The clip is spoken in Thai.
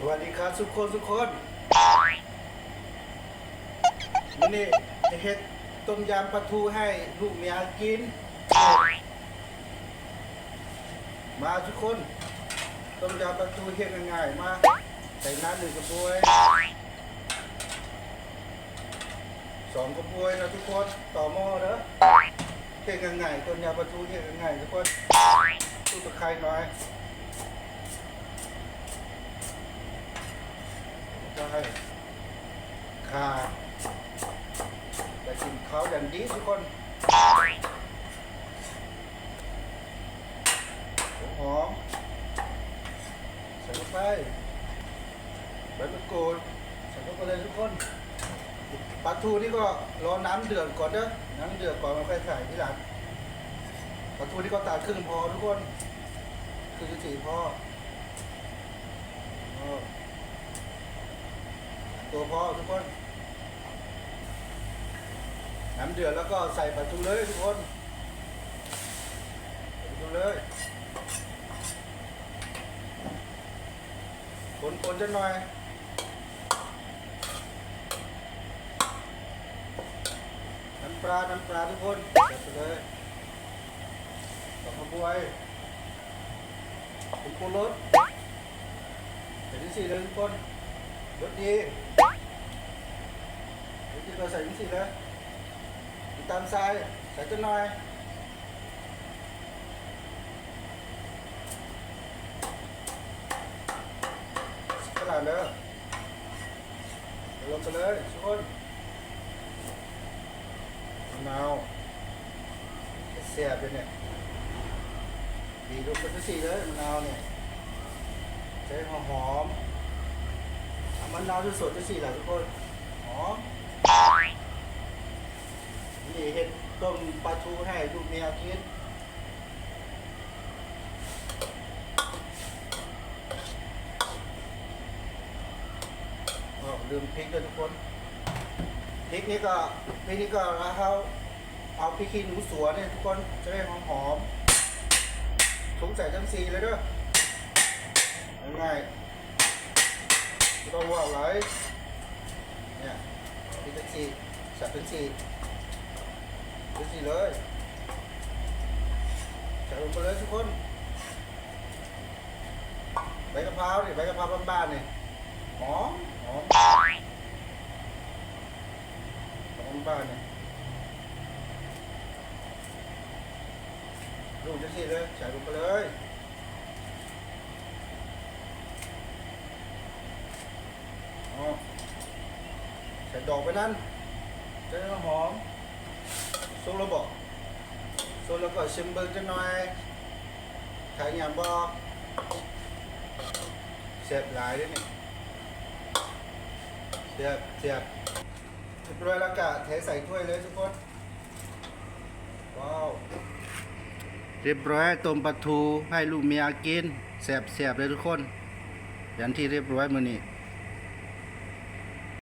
สวัสดีครับทุกคนทุกคนวันนี้จะเฮ็ดต้มยำปลาทูให้ลูกเมียกิน มาทุกคน ต้มยำปลาทูเฮ็ดง่ายๆมาใส่น้ำหนึ่งกระบวยสองกระบวยนะทุกคนต่อหม้อเด้อเฮ็ดง่ายๆต้มยำปลาทูเฮ็ดง่ายๆทุกคนตู้ตะไคร้น่อย ได้ขาแต่กินเขาอย่างดีทุกคนหอมใส่ลงไปใบมะกรูดใส่ลงไปเลยทุกคนปลาทูนี่ก็รอน้ำเดือดก่อนเด้อน้ำเดือดก่อนมาค่อยใส่ที่หลังปลาทูนี่ก็ตัดครึ่งพอทุกคนครึ่งสี่พออ ตัวพอทุกคนน้ำเดือดแล้วก็ใส่ปลาทูเลยทุกคนปลาทูเลยคนๆจะหน่อยน้ำปลา น้ำปลาทุกคนใส่ไปเลยสองกระบวยเป็นปูรสใส่ที่สี่เลยทุกคนรสดีรสดี เราใส่ที่สี่เลยตาลทรายใส่จะหน่อยกระดาษเลยลงไปเลยทุกคนมะนาวเสียบเลยเนี่ยดีลงไปที่สี่เลยมะนาวเนี่ยใช้หอมหอมมะนาวสดที่สี่แหละทุกคนหอม นี่เห็ดต้มปลาทูให้ลูกเมียกินอ๋อลืมพริกด้วยทุกคนพริกนี่ก็พริกนี่ก็เราเอาเอาพริกขี้หนูสวนเนี่ยทุกคนจะได้หอมหอมถุงใส่จังซีเลยด้วยง่ายๆไม่ต้องว่าอะไรเนี่ยพริกจังซีใส่เป็นซี ดูสิเลยใส่ลงไปเลยทุกคนใบกะเพราดิใบกะเพราบ้านๆนี่หอมหอมหอมบ้านนี่ลูกจะสิเลยใส่ลงไปเลยอ๋อใส่ดอกไปนั่นจะหอม ซุปแล้วบอกซุปแล้วก็ชิมเบิ้งจัน้อยขายยามบอกเสียบหลายด้วยนี่เสียบเสียบเรียบร้อยแล้วกะเทใส่ถ้วยเลยทุกคนว้าวเรียบร้อยต้มปลาทูให้ลูกเมียกินแสบๆเลยทุกคนอย่างที่เรียบร้อยมือนี้